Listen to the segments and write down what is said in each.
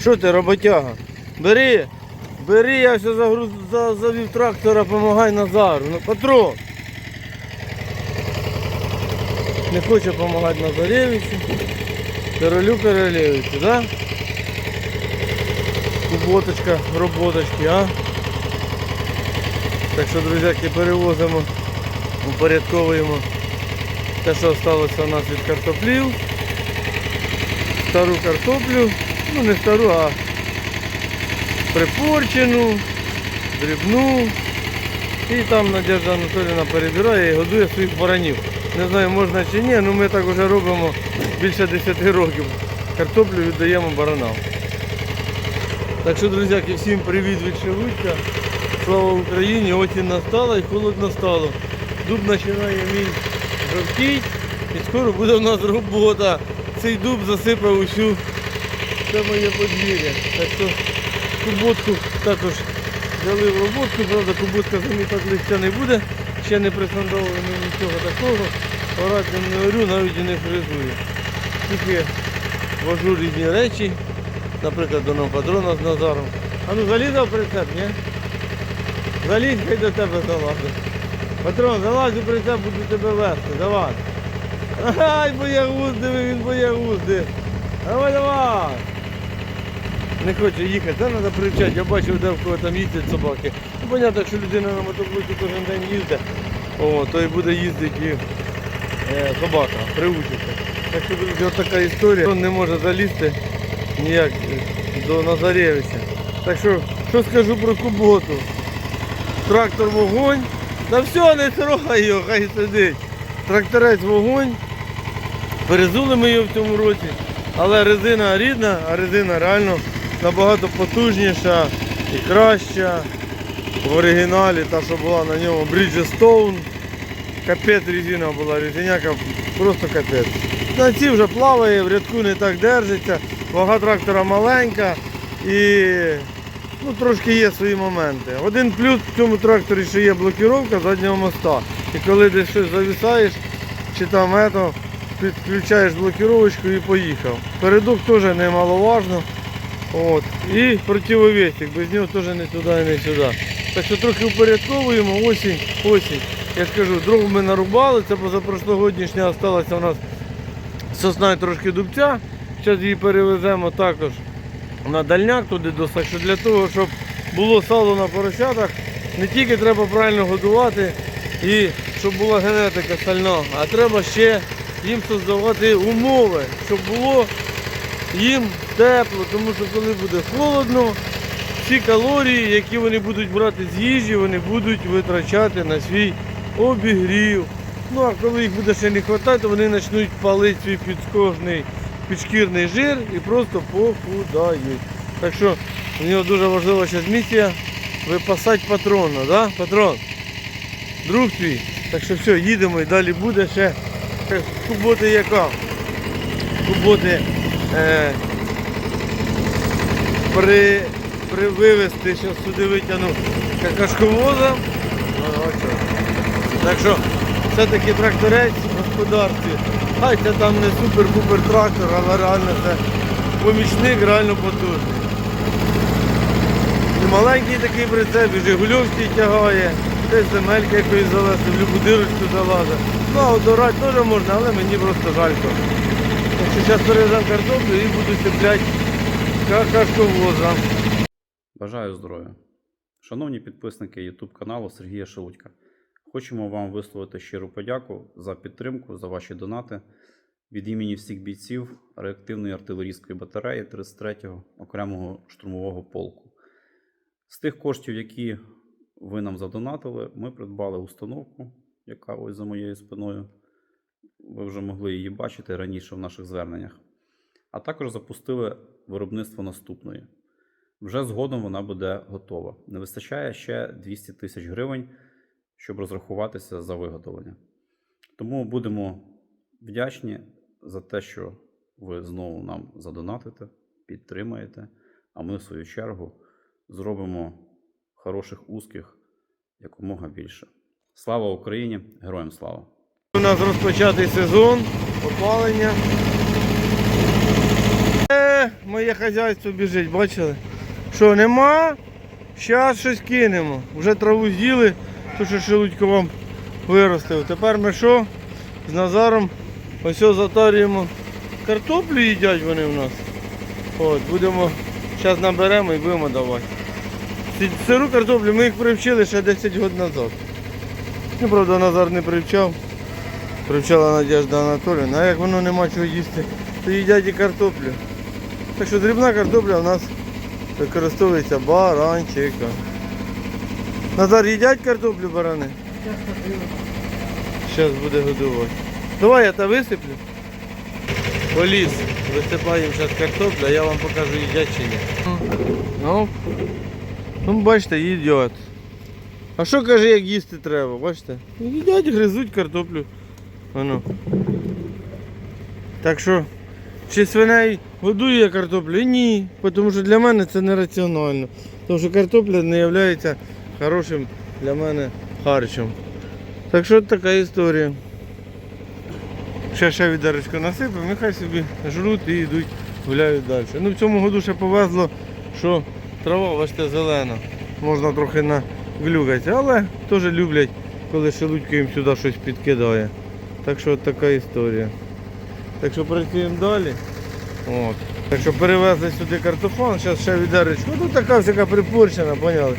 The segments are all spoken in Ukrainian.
Що ти, роботяга? Бери, бери, я все загруз, за, завів трактора, помагай Назару. Ну, патрон. Не хоче допомагати Назаревичу. Королю Королевичу, да? Куботочка, роботочки, а? Так що, друзяки, перевозимо, упорядковуємо те, що залишилося у нас від картоплів. Стару картоплю, ну не стару, а припорчену, дрібну. І там Надежда Анатоліївна перебирає і годує своїх баранів. Не знаю, можна чи ні, але ми так вже робимо більше 10 років. Картоплю віддаємо баранам. Так що, друзяки, всім привіт від Шевучка. Слава Україні! Осінь настала і холодно стало. Дуб починає мій жовтіть і скоро буде у нас робота. Цей дуб засипав усю все моє подвір'я. Так що куботку також взяли в роботку, правда, куботка замітати листя не буде, ще не присандовано нічого такого. Орати не орю, навіть і не фризую. Тільки вожу різні речі, наприклад, до нам патрона з Назаром. А ну залізав прицеп, ні? Залізь, хай до тебе залазить. Патрон, залазь у прицеп, буду тебе вести, давай. Ай, боягуз, диви, він боягуз, диви. Давай, давай. Не хоче їхати, це треба привчати. Я бачив, де в кого там їздять собаки. Ну, понятно, якщо людина на мотоциклі кожен день їздить, о, то і буде їздити і е, собака, приучиться. Так що, друзі, от така історія. Він не може залізти ніяк е, до Назаревича. Так що, що скажу про куботу? Трактор вогонь. Та все, не трогай його, хай сидить. Тракторець вогонь. Перезули ми його в цьому році. Але резина рідна, а резина реально набагато потужніша і краща. В оригіналі та, що була на ньому Bridgestone. Капець резина була, резиняка просто капець. На ці вже плаває, в рядку не так держиться, вага трактора маленька і ну, трошки є свої моменти. Один плюс в цьому тракторі ще є блокіровка заднього моста. І коли десь щось завісаєш, чи там ето, підключаєш блокіровочку і поїхав. Передок теж немаловажно. От. І противовесик, без нього теж не туди не сюди. Так що трохи упорядковуємо, осінь, осінь. Я ж кажу, дров ми нарубали, це позапрошлогоднішня залишилася у нас сосна і трошки дубця. Зараз її перевеземо також на дальняк туди до що для того, щоб було сало на поросятах, не тільки треба правильно годувати і щоб була генетика стальна, а треба ще їм создавати умови, щоб було їм тепло, тому що коли буде холодно, всі калорії, які вони будуть брати з їжі, вони будуть витрачати на свій обігрів. Ну а коли їх буде ще не вистачати, вони почнуть палити свій підскожний підшкірний жир і просто похудають. Так що у нього дуже важлива зараз місія випасати патрона, да? Патрон. Друг твій. Так що все, їдемо і далі буде ще ще куботи яка. Куботи е, при, при вивезти, сюди витягну какашковоза. Ну. Так що все-таки тракторець в господарстві. Хай це там не супер-пупер трактор, але реально це помічник реально потужний. І маленький такий прицеп, і Жигульовський тягає, десь земелька якоїсь залазить, в любу дирочку залазить. Ну, а одорати теж можна, але мені просто жалько. Зараз перевеземо картоплю і буду цепляти какашковоза. Бажаю здоров'я. Шановні підписники YouTube каналу Сергія Шелудька. Хочемо вам висловити щиру подяку за підтримку, за ваші донати від імені всіх бійців реактивної артилерійської батареї 33-го окремого штурмового полку. З тих коштів, які ви нам задонатили, ми придбали установку, яка ось за моєю спиною. Ви вже могли її бачити раніше в наших зверненнях. А також запустили виробництво наступної. Вже згодом вона буде готова. Не вистачає ще 200 тисяч гривень, щоб розрахуватися за виготовлення. Тому будемо вдячні за те, що ви знову нам задонатите, підтримаєте, а ми, в свою чергу, зробимо хороших узких якомога більше. Слава Україні! Героям слава! У нас розпочатий сезон опалення. Е, моє хазяйство біжить, бачили? Що, нема? Зараз щось кинемо. Вже траву з'їли, то що шелудько вам виростив. Тепер ми що? З Назаром ось затарюємо картоплю їдять вони в нас. От, будемо, зараз наберемо і будемо давати. Сиру картоплю ми їх привчили ще 10 років назад. Ну, правда, Назар не привчав. Привчала Надежда Анатоліївна. А як воно нема чого їсти, то їдять і картоплю. Так що дрібна картопля у нас використовується баранчика. Назар, їдять картоплю барани? Зараз буде годувати. Давай я та висиплю. Поліз. Висипаємо зараз картоплю, а я вам покажу, їдять чи ні. Ну, ну бачите, їдять. А що каже, як їсти треба, бачите? Їдять, гризуть картоплю. Воно. Так що, чи свиней годує картоплю? Ні. Тому що для мене це нераціонально. Тому що картопля не є хорошим для мене харчом. Так що така історія. Ще ще відерочку насипав, нехай собі жруть і йдуть, гуляють далі. Ну в цьому году ще повезло, що трава, бачите, зелена. Можна трохи наглюкатися, але теж люблять, коли шелудько їм сюди щось підкидає. Так що от така історія. Так що працюємо далі. От. Так що перевезли сюди картофан, зараз ще відерочку. Ну така всяка припорчена, поняли?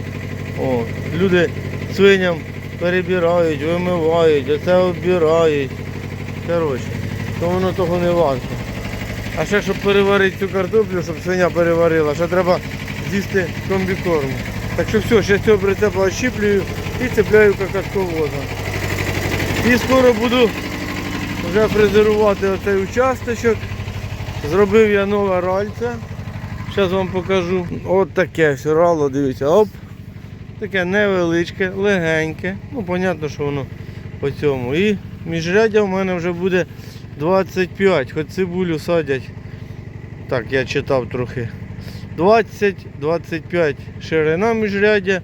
От. Люди свиням перебирають, вимивають, оце оббирають. Коротше, то воно того не варто. А ще щоб переварити цю картоплю, щоб свиня переварила, ще треба з'їсти комбікорму. Так що все, ще цього прицепа очіплюю і цепляю какашковоза. І скоро буду вже фрезерувати оцей участочок. Зробив я нове ральце. Зараз вам покажу. От таке все рало, дивіться, оп. Таке невеличке, легеньке. Ну, понятно, що воно по цьому. І міжряддя в мене вже буде 25, хоч цибулю садять. Так, я читав трохи. 20-25 ширина міжряддя,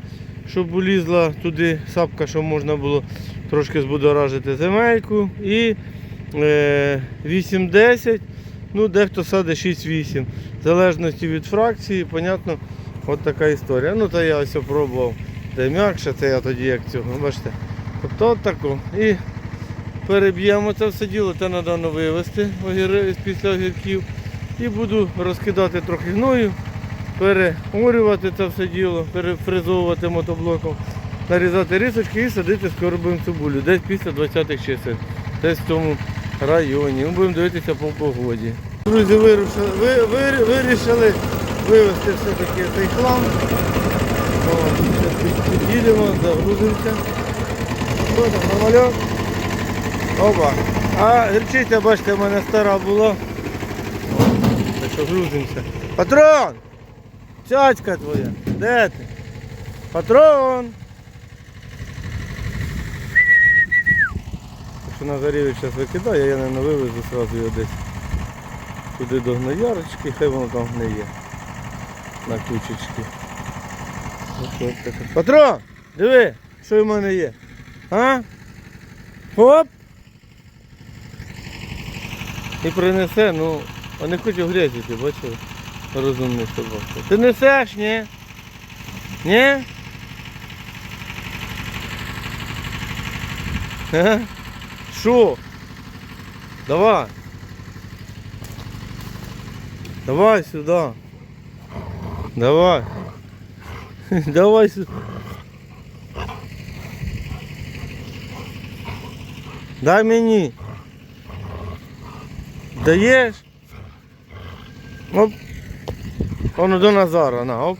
щоб улізла туди сапка, щоб можна було трошки збудоражити земельку. І 8-10, ну дехто садить 6-8. В залежності від фракції, понятно, от така історія. Ну то я ось пробував. Де м'якше, це я тоді як цього. Бачите. Тобто от тако. І переб'ємо це все діло, це треба вивезти огіри- після огірків. І буду розкидати трохи гною, переорювати це все діло, перефризовувати мотоблоком, нарізати рисочки і садити скоробим цибулю. Десь після 20-х чисел. Десь в цьому районі. Ми будемо дивитися по погоді. Друзі, вирушили, ви, ви, вирішили вивезти все-таки цей хлам. Під'їдемо, загрузимося. Що там, нормальок? Опа. А гірчиця, бачите, в мене стара була. Так що грузимося. Патрон! Цяцька твоя, де ти? Патрон! Так що Назарєвич зараз викидає, я не вивезу одразу його десь туди до гноярочки, хай воно там гниє. На кучечки. Патрон! Диви, що в мене є. А? Хоп! І принесе, ну, а не хочу грязі, ти бачив? Розумний собака. Ти несеш, ні? Ні? Ага. Що? Давай. Давай сюди. Давай. Давай сюди. Дай мені. Даєш? Оп. Воно до Назара, на, оп.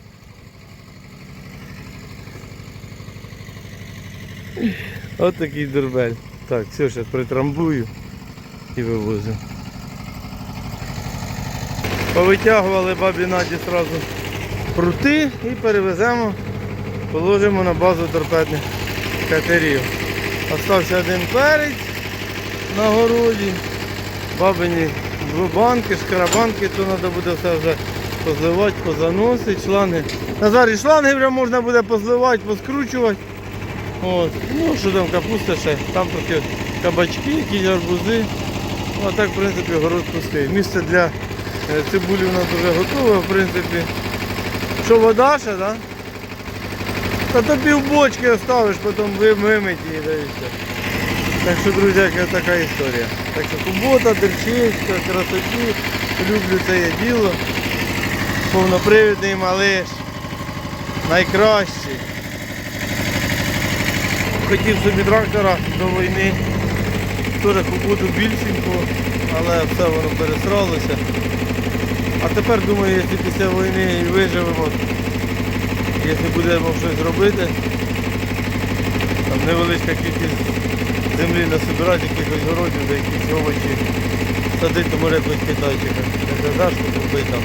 От такий дурбель. Так, все, зараз притрамбую і вивозимо. Повитягували бабі Наді одразу прути і перевеземо, положимо на базу торпедних катерів. Остався один перець на городі, бабині банки, шкарабанки, то треба буде все вже позливати, позаносити, шланги. Назарі шланги вже можна буде позливати, поскручувати. От. Ну, що там капуста ще, там трохи кабачки, якісь арбузи. Ну, а так, в принципі, город пустий. Місце для Е, Цибулі у нас вже готова, в принципі. Що вода ще? Да? Та то півбочки оставиш, потім ви- вимить її да. Так що, друзі, така історія. Так що кубота, дерчиська, красоті, люблю це є діло. Повнопривідний малиш. Найкращий. Хотів собі трактора до війни. Теж куботу більшеньку, але все воно пересралося. А тепер думаю, якщо після війни і виживемо, якщо будемо щось робити, там невеличка кількість землі насобирати, якихось городів, де якісь овочі садити, то може якось китайчика. Не зажку купити там.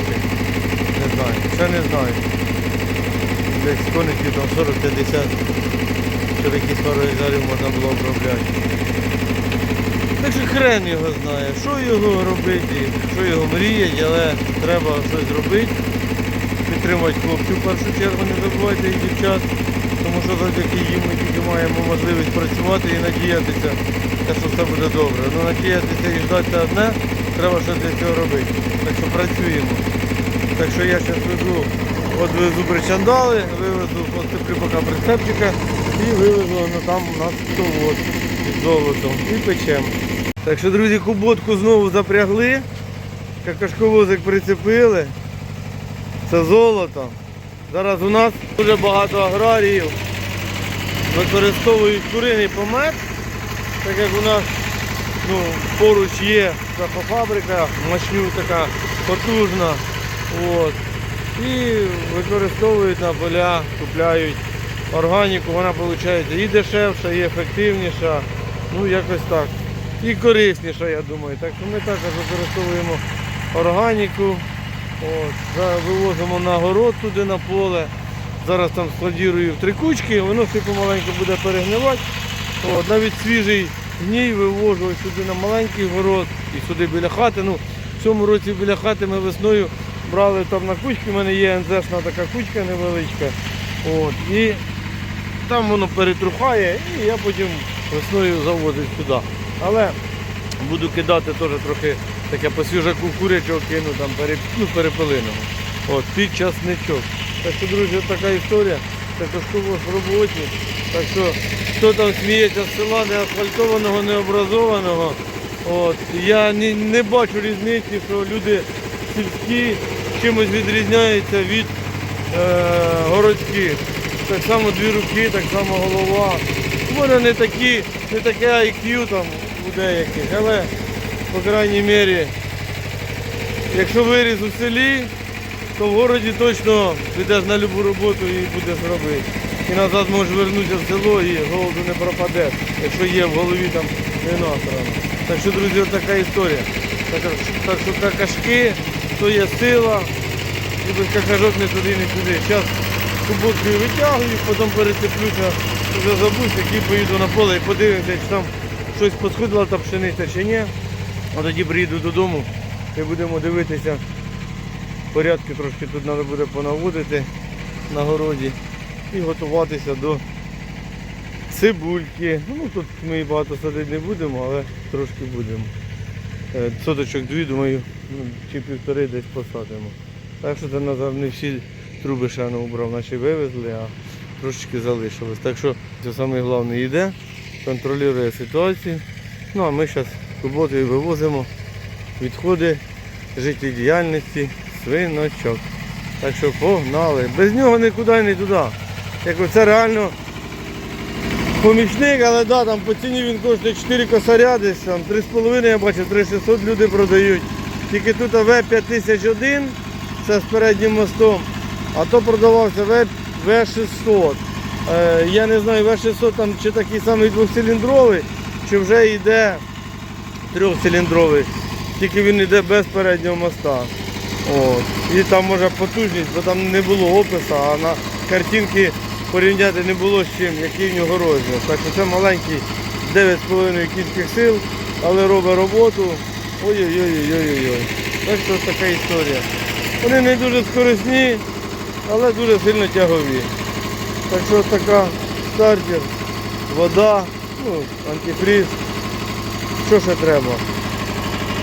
Не знаю. Ще не знаю. Десь коників там 40-50, щоб якісь пару гектарів можна було обробляти. Так що хрен його знає, що його робити, що його мріять, але треба щось робити. Підтримати хлопців в першу чергу, не забувайте і дівчат, тому що завдяки їм ми тільки маємо можливість працювати і надіятися, що все буде добре. Ну надіятися і ждати одне, треба щось для цього робити. Так що працюємо. Так що я зараз везу, от везу причандали, вивезу поступлю поки прицепчика і вивезу ну, там у нас совод з золотом і печем. Так що, друзі, куботку знову запрягли, какашковозик прицепили. Це золото. Зараз у нас дуже багато аграріїв використовують куриний помет, так як у нас ну, поруч є фабрика, мощню така потужна. От. І використовують на поля, купляють органіку, вона виходить і дешевша, і ефективніша, ну якось так. І корисніша, я думаю. Так що ми також використовуємо органіку. От, вивозимо на город туди на поле. Зараз там складірую в три кучки, воно все помаленьку буде перегнивати. От, навіть свіжий гній вивожу сюди на маленький город і сюди біля хати. Ну, в цьому році біля хати ми весною брали там на кучки, у мене є НЗшна така кучка невеличка. От, і там воно перетрухає і я потім весною завозив сюди. Але буду кидати теж трохи таке по свіжаку курячого кину, там пере, ну, перепелиного. От, під часничок. Так що, друзі, така історія. Це Також в роботі. Так що хто там сміється з села не асфальтованого, не. От, я не, не бачу різниці, що люди сільські чимось відрізняються від е, городських. Так само дві руки, так само голова. Вони не такі, не таке IQ там у деяких, але по крайній мірі, якщо виріс у селі, то в городі точно підеш на будь-яку роботу і будеш робити. І назад можеш вернутися в село і голоду не пропаде, якщо є в голові там не насрано. Так що, друзі, така історія. Так що какашки, то є сила, і без какашок не туди, не туди. Зараз куботкою витягую, потім перецеплюся, вже забусь, який поїду на поле і подивимося, чи там щось посходила та пшениця чи ні. А тоді приїду додому і будемо дивитися. Порядки трошки тут треба буде понаводити на городі і готуватися до цибульки. Ну тут ми багато садити не будемо, але трошки будемо. Е, Соточок дві, думаю, ну, чи півтори десь посадимо. Так що це назад не всі труби ще не убрав, наші вивезли, а трошечки залишилось. Так що це саме головне йде, контролює ситуацію. Ну а ми зараз роботою вивозимо відходи життєдіяльності свиночок. Так що погнали. Без нього нікуди не туди. Як оце реально помічник, але да, там по ціні він коштує 4 косаря десь, там 3,5 я бачу, 3600 люди продають. Тільки тут В5001, це з переднім мостом, а то продавався В- В600. Е, я не знаю, В600 там чи такий самий двохциліндровий, чи вже йде трьохциліндровий, тільки він йде без переднього моста. От. І там може потужність, бо там не було опису, а на картинки порівняти не було з чим, який в нього розмір. Так що це маленький 9,5 кінських сил, але робить роботу. Ой-ой-ой-ой-ой. Так що така історія. Вони не дуже скорисні, але дуже сильно тягові. Так що ось така стартер, вода, ну, антифриз. Що ще треба?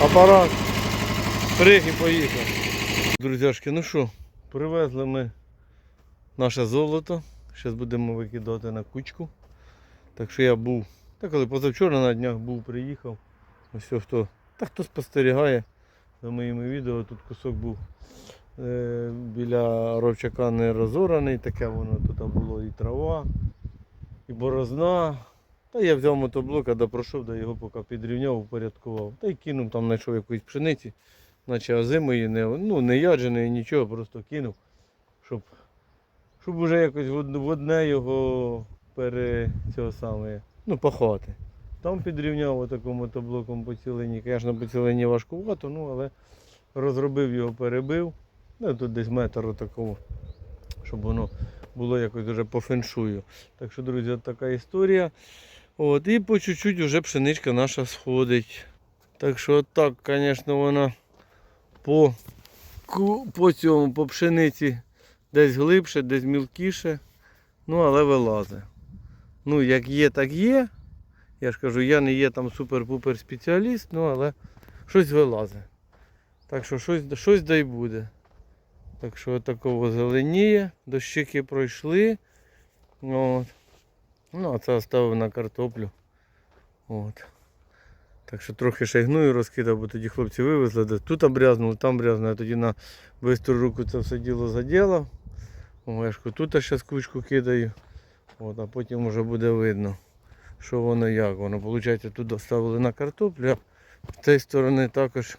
Апарат. Приг і поїхав. Друзяшки, ну що, привезли ми наше золото. Зараз будемо викидати на кучку. Так що я був, та коли позавчора на днях був, приїхав. Ось хто, та хто спостерігає за моїми відео, тут кусок був е, біля ровчака не розораний, таке воно тут було і трава, і борозна. Та я взяв мотоблок, а допрошов, да його поки підрівняв, упорядкував. Та й кинув там, знайшов якоїсь пшениці, наче озимої, не, ну, не ядженої, нічого, просто кинув, щоб, щоб уже якось в одне його пере цього саме, ну, пахати. Там підрівняв отаким мотоблоком по цілині. Звісно, по цілині важкувато, ну, але розробив його, перебив. Ну, тут десь метр такого, щоб воно було якось вже по феншую. Так що, друзі, от така історія. От, і по чуть-чуть вже пшеничка наша сходить. Так що от так, звісно, вона по, по цьому, по пшениці десь глибше, десь мілкіше. Ну, але вилазить. Ну, як є, так є. Я ж кажу, я не є там супер-пупер спеціаліст, ну але щось вилазить. Так що щось, щось дай буде. Так що такого зеленіє, дощики пройшли. От. Ну, а це оставив на картоплю. От. Так що трохи шайгную розкидав, бо тоді хлопці вивезли. де Тут обрязнули, там обрязнули, а тоді на бистру руку це все діло заділав. О, я ж тут зараз кучку кидаю. От, а потім вже буде видно, що воно як. Воно, виходить, тут доставили на картоплю, а з цієї сторони також,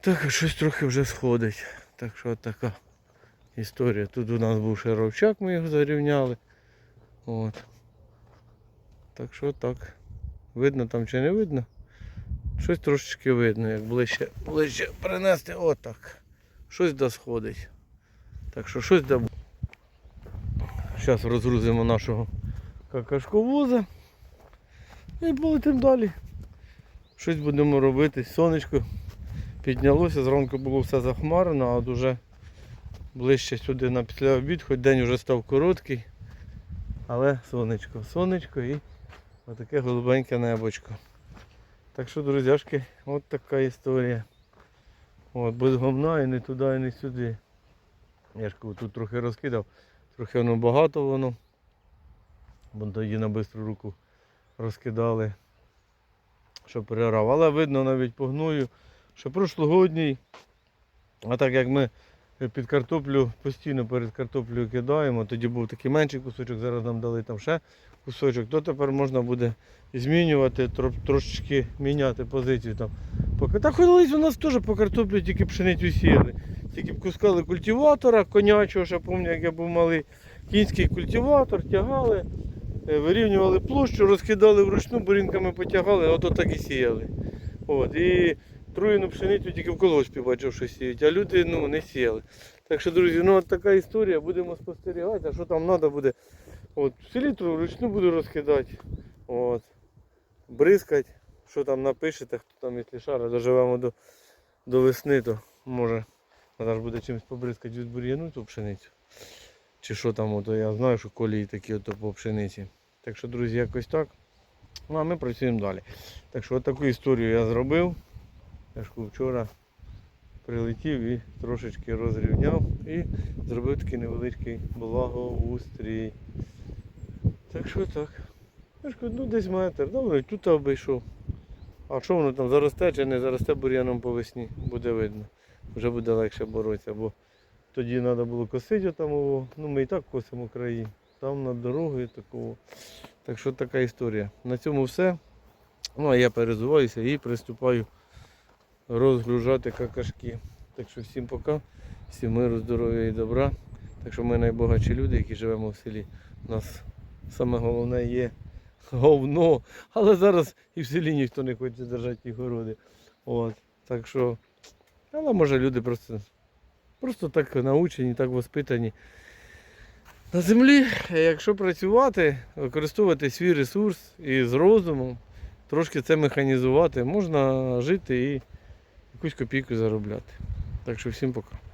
також щось трохи вже сходить. Так що така історія. Тут у нас був шаровчак, ми його зарівняли. От. Так що так. Видно там чи не видно? Щось трошечки видно, як ближче, ближче принести отак. Щось досходить. Так що щось да. Зараз розгрузимо нашого какашковоза і полетимо далі. Щось будемо робити. Сонечко піднялося, зранку було все захмарено, а от ближче сюди на після обід, хоч день вже став короткий. Але сонечко, сонечко і отаке голубеньке небочко. Так що, друзяшки, от така історія. От, без говна і не туди, і не сюди. Я ж тут трохи розкидав, трохи воно багато воно. Бо тоді на бистру руку розкидали, що перерав. Але видно навіть по гною, що прошлогодній, а так як ми під картоплю постійно перед картоплею кидаємо, тоді був такий менший кусочок, зараз нам дали там ще кусочок, то тепер можна буде змінювати, тро- трошечки міняти позицію там. Так колись у нас теж по картоплю тільки пшеницю сіяли. Тільки пускали культиватора конячого, ще пам'ятаю, як я був малий, кінський культиватор, тягали, вирівнювали площу, розкидали вручну, бурінками потягали, ото так і сіяли. От, і труєну пшеницю тільки в колгоспі бачив, що сіють, а люди ну, не сіяли. Так що, друзі, ну от така історія, будемо спостерігати, а що там треба буде. От, селітру вручну буду розкидати. От, бризкати, що там напишете, хто там, якщо шара, доживемо до, до весни, то може треба ж буде чимось побризкати від бур'яну ту пшеницю. Чи що там, ото я знаю, що колії такі ото по пшениці. Так що, друзі, якось так. Ну а ми працюємо далі. Так що таку історію я зробив. Я ж вчора прилетів і трошечки розрівняв і зробив такий невеличкий благоустрій. Так що так. Я кажу, ну десь метр, добре, тут обійшов. А що воно там заросте чи не заросте бур'яном по весні, буде видно. Вже буде легше боротися, бо тоді треба було косити там. Ну ми і так косимо краї. Там над дорогою такого. Так що така історія. На цьому все. Ну а я перезуваюся і приступаю розгружати какашки. Так що всім пока, всім миру, здоров'я і добра. Так що ми найбагатші люди, які живемо в селі. У нас саме головне є говно. Але зараз і в селі ніхто не хоче держати ті городи. От. Так що, але може люди просто, просто так научені, так воспитані. На землі, якщо працювати, використовувати свій ресурс і з розумом, трошки це механізувати, можна жити і якусь копійку заробляти. Так що всім пока.